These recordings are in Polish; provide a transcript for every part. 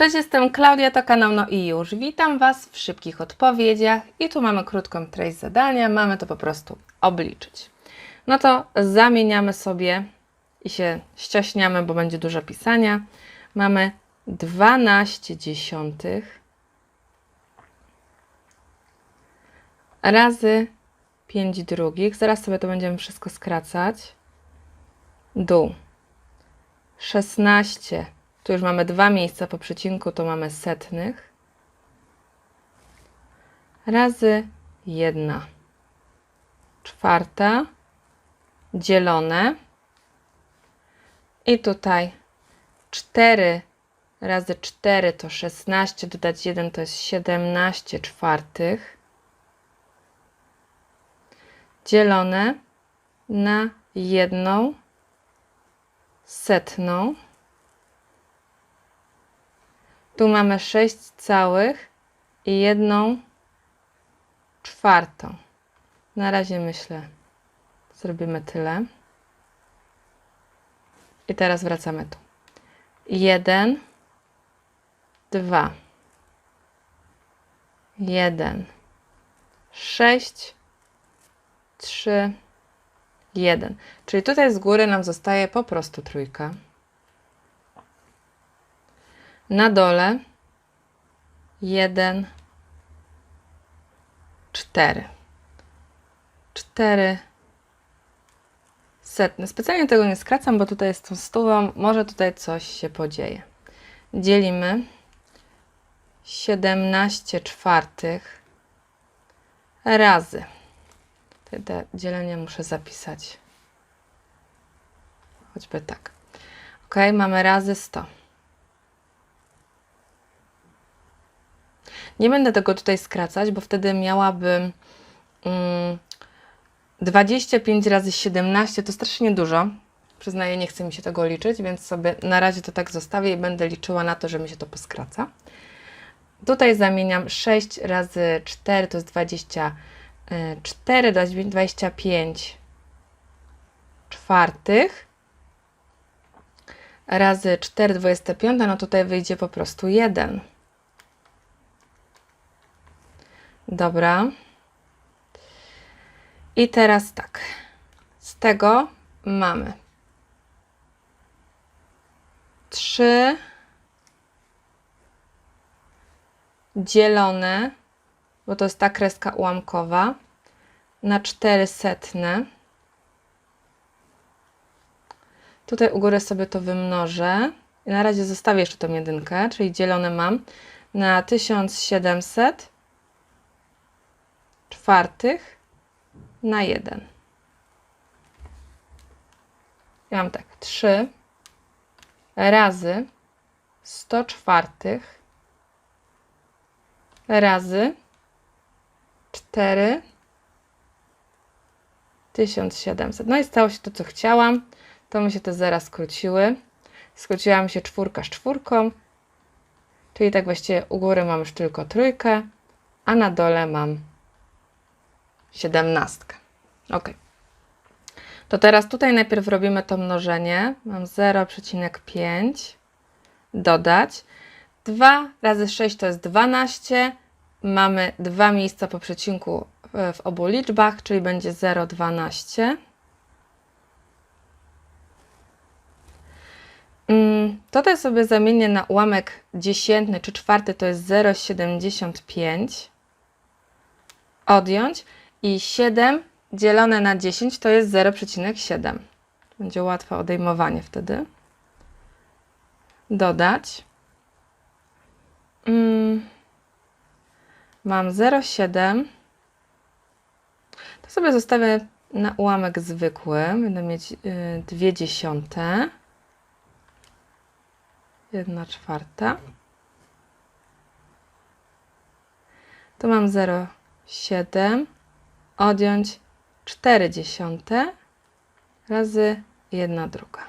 Cześć, jestem Klaudia, to kanał No i już. Witam Was w szybkich odpowiedziach i tu mamy krótką treść zadania, mamy to po prostu obliczyć. No to zamieniamy sobie i się ściaśniamy, bo będzie dużo pisania. Mamy 12 dziesiątych razy 5 drugich. Zaraz sobie to będziemy wszystko skracać. Dół. 16. Tu już mamy dwa miejsca po przecinku, to mamy setnych. Razy 1 czwarta dzielone. I tutaj 4 razy 4 to 16, dodać 1 to jest 17 czwartych. Dzielone na jedną setną. Tu mamy 6 całych i jedną czwartą. Na razie myślę, zrobimy tyle. I teraz wracamy tu. 1, 2, 1, 6, 3, 1. Czyli tutaj z góry nam zostaje po prostu trójka. Na dole 1, 4. 4 setne. Specjalnie tego nie skracam, bo tutaj jest tą stówą. Może tutaj coś się podzieje. Dzielimy 17 czwartych razy. Te, dzielenie muszę zapisać. Choćby tak. Ok, mamy razy 100. Nie będę tego tutaj skracać, bo wtedy miałabym mm, 25 razy 17 to strasznie dużo. Przyznaję, nie chce mi się tego liczyć, więc sobie na razie to tak zostawię i będę liczyła na to, że mi się to poskraca. Tutaj zamieniam 6 razy 4 to jest 24, 25 czwartych razy 4, 25, no tutaj wyjdzie po prostu 1. Dobra. I teraz tak. Z tego mamy 3 dzielone, bo to jest ta kreska ułamkowa, na 4 setne. Tutaj u góry sobie to wymnożę. I na razie zostawię jeszcze tą jedynkę, czyli dzielone mam na 1700 czwartych na 1. Ja mam tak 3 razy 100 czwartych razy 4 1700. No i stało się to, co chciałam. To mi się te zera skróciły. Skróciła mi się czwórka z czwórką. Czyli tak właściwie u góry mam już tylko trójkę, a na dole mam siedemnastkę. Ok. To teraz tutaj najpierw robimy to mnożenie. Mam 0,5 dodać. 2 razy 6 to jest 12. Mamy dwa miejsca po przecinku w- w obu liczbach, czyli będzie 0,12. Mm, Tutaj sobie zamienię na ułamek dziesiętny czy czwarty, to jest 0,75. Odjąć i 7 dzielone na 10 to jest 0,7. Będzie łatwe odejmowanie wtedy. Dodać. Mm, mam 0,7. To sobie zostawię na ułamek zwykły. Będę mieć y, dwie dziesiąte. Jedna czwarta. Tu mam 0,7. Odjąć 4 dziesiąte razy 1 druga.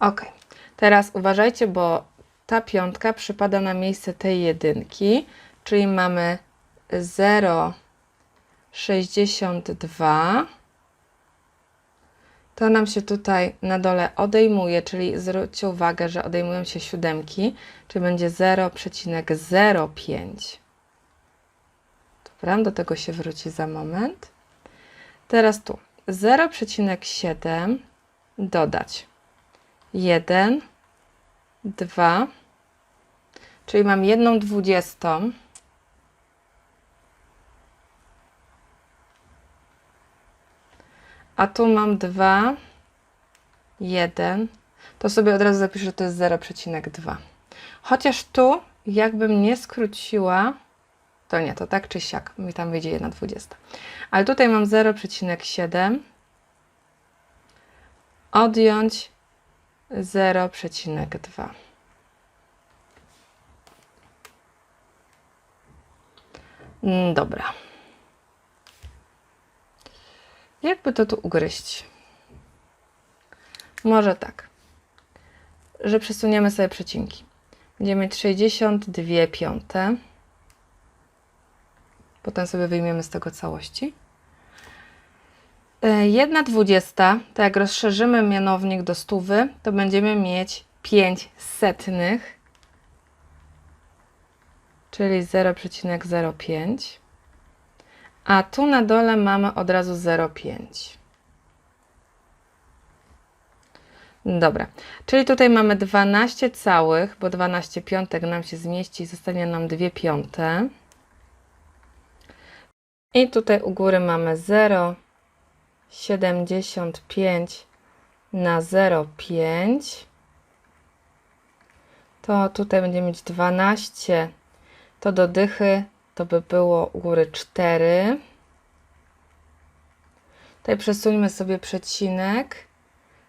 Ok. Teraz uważajcie, bo ta piątka przypada na miejsce tej jedynki, czyli mamy 0,62 to nam się tutaj na dole odejmuje, czyli zwróćcie uwagę, że odejmują się siódemki, czyli będzie 0,05. Dobra, do tego się wróci za moment. Teraz tu 0,7 dodać 1, 2, czyli mam jedną dwudziestą. A tu mam 2, 1. To sobie od razu zapiszę, że to jest 0,2. Chociaż tu, jakbym nie skróciła, to nie, to tak czy siak, mi tam wyjdzie 1,20. Ale tutaj mam 0,7. Odjąć 0,2. Mm, Dobra. Jakby to tu ugryźć? Może tak, że przesuniemy sobie przecinki. Będziemy mieć 62 piąte. Potem sobie wyjmiemy z tego całości. E, Jedna dwudziesta, tak jak rozszerzymy mianownik do stówy, to będziemy mieć 5 setnych, czyli 0,05. A tu na dole mamy od razu 0,5. Dobra, czyli tutaj mamy 12 całych, bo 12 piątek nam się zmieści, zostanie nam 2 piąte. I tutaj u góry mamy 0,75 na 0,5. To tutaj będziemy mieć 12, to do dychy to by było u góry 4. Tutaj przesuńmy sobie przecinek.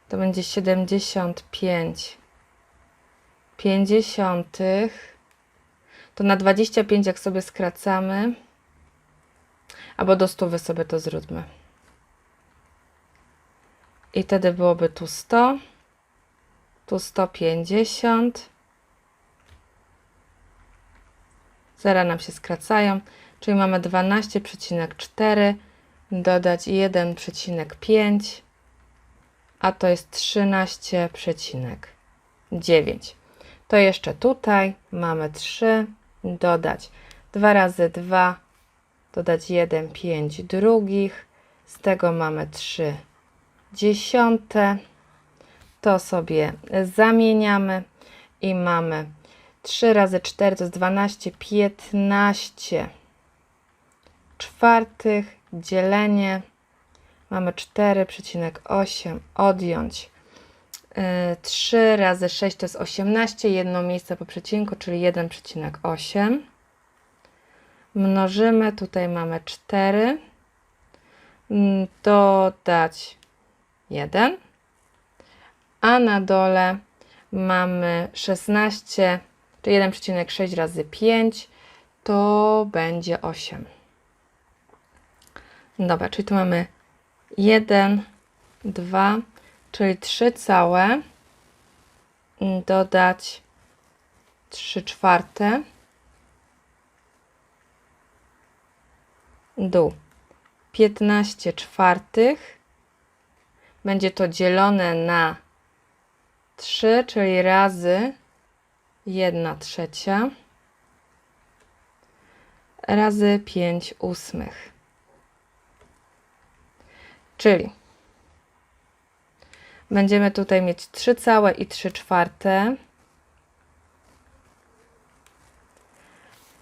To będzie 75 pięćdziesiątych. To na 25 jak sobie skracamy. Albo do stówy sobie to zróbmy. I wtedy byłoby tu 100, tu 150. Zera nam się skracają, czyli mamy 12,4 dodać 1,5, a to jest 13,9. To jeszcze tutaj mamy 3, dodać 2 razy 2, dodać 1, 5 drugich, z tego mamy 3 dziesiąte. To sobie zamieniamy i mamy 3 razy 4 to jest 12, 15 czwartych, dzielenie. Mamy 4,8 odjąć. Yy, 3 razy 6 to jest 18, jedno miejsce po przecinku, czyli 1,8. Mnożymy, tutaj mamy 4. Mm, Dodać 1. A na dole mamy 16, czyli 1,6 razy 5 to będzie 8. Dobra, czyli tu mamy 1, 2, czyli 3 całe, mm, dodać 3 czwarte, dół 15 czwartych, będzie to dzielone na 3, czyli razy 1 trzecia, razy 5 ósmych. Czyli będziemy tutaj mieć 3 całe i 3 czwarte.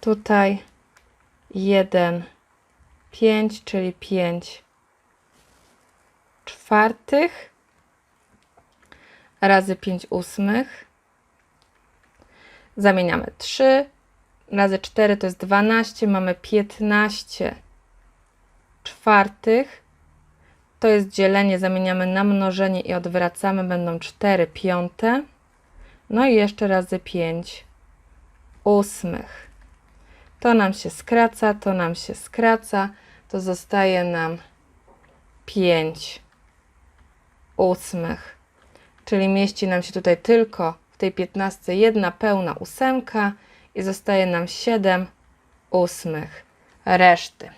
Tutaj 1, 5, czyli 5 czwartych razy 5 ósmych. Zamieniamy 3 razy 4 to jest 12, mamy 15 czwartych. To jest dzielenie, zamieniamy na mnożenie i odwracamy, będą 4 piąte. No i jeszcze razy 5 ósmych. To nam się skraca, to nam się skraca, to zostaje nam 5 ósmych. Czyli mieści nam się tutaj tylko w tej 15 jedna pełna ósemka i zostaje nam 7 ósmych reszty.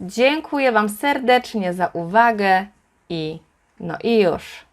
Dziękuję Wam serdecznie za uwagę i No i już.